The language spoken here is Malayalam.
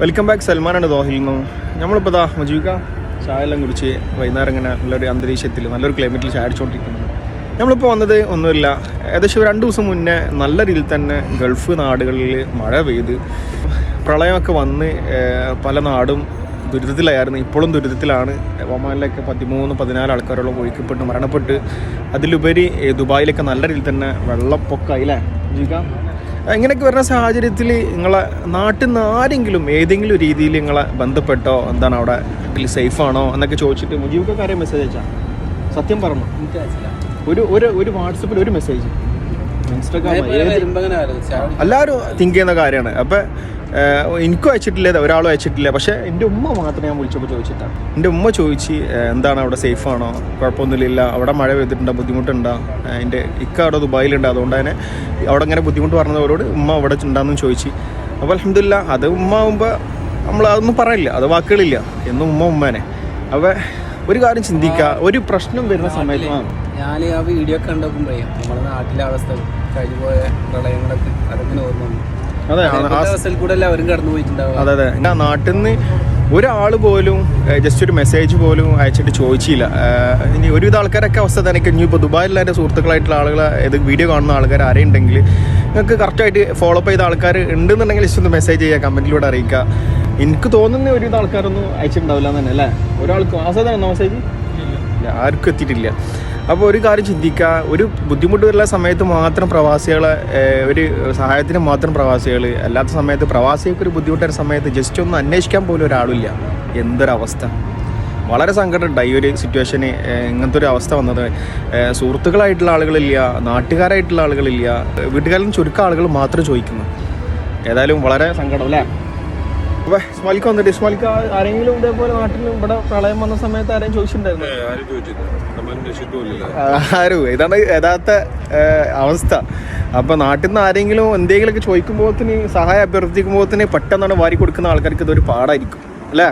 വെൽക്കം ബാക്ക് സൽമാനാണ് ദോഹയിൽ നിന്നും നമ്മളിപ്പോൾ ദാ മജീവിക്ക ചായ എല്ലാം കുടിച്ച് വൈകുന്നേരം ഇങ്ങനെ നല്ലൊരു അന്തരീക്ഷത്തിൽ നല്ലൊരു ക്ലൈമറ്റിൽ ചായ അടിച്ചുകൊണ്ടിരിക്കുന്നത് നമ്മളിപ്പോൾ വന്നത് ഒന്നുമില്ല. ഏകദേശം രണ്ട് ദിവസം മുന്നേ നല്ല രീതിയിൽ തന്നെ ഗൾഫ് നാടുകളിൽ മഴ പെയ്ത് പ്രളയമൊക്കെ വന്ന് പല നാടും ദുരിതത്തിലായിരുന്നു. ഇപ്പോഴും ദുരിതത്തിലാണ്. ഒമാനിലൊക്കെ പതിമൂന്ന് പതിനാല് ആൾക്കാരോളം ഒഴുക്കപ്പെട്ട് മരണപ്പെട്ട്. അതിലുപരി ദുബായിലൊക്കെ നല്ല രീതിയിൽ തന്നെ വെള്ളപ്പൊക്കമായി അല്ലേ മജീക ഇങ്ങനെയൊക്കെ വരുന്ന സാഹചര്യത്തിൽ നിങ്ങളെ നാട്ടിൽ നിന്ന് ആരെങ്കിലും ഏതെങ്കിലും രീതിയിൽ നിങ്ങളെ ബന്ധപ്പെട്ടോ എന്താണ് അവിടെ വീട്ടിൽ സേഫ് ആണോ എന്നൊക്കെ ചോദിച്ചിട്ട് മുജീബൊക്കെ കാര്യം മെസ്സേജ് അയച്ചാ? സത്യം പറഞ്ഞു? ഒരു ഒരു ഒരു വാട്സപ്പിൽ ഒരു മെസ്സേജ് എല്ലാവരും തിങ്ക് ചെയ്യുന്ന കാര്യമാണ്. അപ്പം എനിക്കും അയച്ചിട്ടില്ല ഒരാളും അയച്ചിട്ടില്ല. പക്ഷേ എന്റെ ഉമ്മ മാത്രമേ ഞാൻ വിളിച്ചപ്പോൾ ചോദിച്ചിട്ടാണ് എന്റെ ഉമ്മ ചോദിച്ച് എന്താണ് അവിടെ സേഫ് ആണോ? കുഴപ്പമൊന്നുമില്ല. അവിടെ മഴ പെയ്തിട്ടുണ്ടോ? ബുദ്ധിമുട്ടുണ്ടോ? എന്റെ ഇക്ക അവിടെ ദുബായിലുണ്ട്. അതുകൊണ്ട് തന്നെ അവിടെ ഇങ്ങനെ ബുദ്ധിമുട്ട് പറഞ്ഞവരോട് ഉമ്മ അവിടെ ഉണ്ടാകുന്നു ചോദിച്ചു. അപ്പോൾ അലഹമില്ല അത് ഉമ്മ ആകുമ്പോൾ നമ്മൾ അതൊന്നും പറയില്ല. അത് വാക്കുകളില്ല. എന്നും ഉമ്മ ഉമ്മേനെ. അപ്പോൾ ഒരു കാര്യം ചിന്തിക്കുക ഒരു പ്രശ്നം വരുന്ന സമയത്ത് ഞാൻ ആ വീഡിയോ ഒക്കെ നമ്മുടെ നാട്ടിലെ അവസ്ഥ കഴിഞ്ഞു പോയ പ്രളയങ്ങളൊക്കെ അതൊക്കെ ഓർമ്മ വന്നു. അതെ അവസ്ഥയിൽ കൂടെ എല്ലാവരും കടന്നു പോയിട്ടുണ്ടാവും അതെ അതെ. ഞാൻ നാട്ടിൽ നിന്ന് ഒരാൾ പോലും ജസ്റ്റ് ഒരു മെസ്സേജ് പോലും അയച്ചിട്ട് ചോദിച്ചില്ല. ഇനി ഒരുവിധ ആൾക്കാരൊക്കെ അവസ്ഥ തന്നെ. കഴിഞ്ഞു ഇപ്പോൾ ദുബായിലുള്ള എന്റെ സുഹൃത്തുക്കളായിട്ടുള്ള ആളുകൾ ഇത് വീഡിയോ കാണുന്ന ആൾക്കാർ ആരെയുണ്ടെങ്കിൽ നിങ്ങൾക്ക് കറക്റ്റായിട്ട് ഫോളോ അപ്പ് ചെയ്ത ആൾക്കാർ ഉണ്ടെന്നുണ്ടെങ്കിൽ ജസ്റ്റ് ഒന്ന് മെസ്സേജ് ചെയ്യുക കമന്റിലൂടെ അറിയിക്കുക. എനിക്ക് തോന്നുന്ന ഒരുവിധ ആൾക്കാരൊന്നും അയച്ചിട്ടുണ്ടാവില്ല എന്ന് തന്നെ അല്ലേ? ഒരാൾക്ക് ആസാദാണോ മെസ്സേജ് ഇല്ല ആർക്കും എത്തിയിട്ടില്ല. അപ്പോൾ ഒരു കാര്യം ചിന്തിക്കുക. ഒരു ബുദ്ധിമുട്ട് വരുന്ന സമയത്ത് മാത്രം പ്രവാസികളെ ഒരു സഹായത്തിന് മാത്രം പ്രവാസികൾ അല്ലാത്ത സമയത്ത് പ്രവാസികൾക്ക് ഒരു ബുദ്ധിമുട്ടുള്ള സമയത്ത് ജസ്റ്റ് ഒന്ന് അന്വേഷിക്കാൻ പോലും ഒരാളില്ല. എന്തൊരവസ്ഥ. വളരെ സങ്കടമുണ്ടായി ഈ ഒരു സിറ്റുവേഷന് ഇങ്ങനത്തെ ഒരു അവസ്ഥ വന്നത്. സുഹൃത്തുക്കളായിട്ടുള്ള ആളുകളില്ല നാട്ടുകാരായിട്ടുള്ള ആളുകളില്ല. വീട്ടുകാരിൽ ചുരുക്കം ആളുകൾ മാത്രം ചോദിക്കുന്നു. ഏതായാലും വളരെ സങ്കടം അല്ലേ? അപ്പൊ ഇസ്മാലിക്ക് വന്നിട്ട് ഇസ്മാലിക്ക് ആരെങ്കിലും ഇതേപോലെ നാട്ടിൽ ഇവിടെ പ്രളയം വന്ന സമയത്ത് ആരെയും ചോദിച്ചിട്ടുണ്ടായിരുന്നു? ആരും ഇതാണ് യഥാർത്ഥ അവസ്ഥ. അപ്പൊ നാട്ടിൽ നിന്ന് ആരെങ്കിലും എന്തെങ്കിലുമൊക്കെ ചോദിക്കുമ്പോഴത്തിന് സഹായം അഭ്യർത്ഥിക്കുമ്പോ പെട്ടെന്നാണ് വാരി കൊടുക്കുന്ന ആൾക്കാർക്ക് ഇതൊരു പാടായിരിക്കും. അല്ലേ?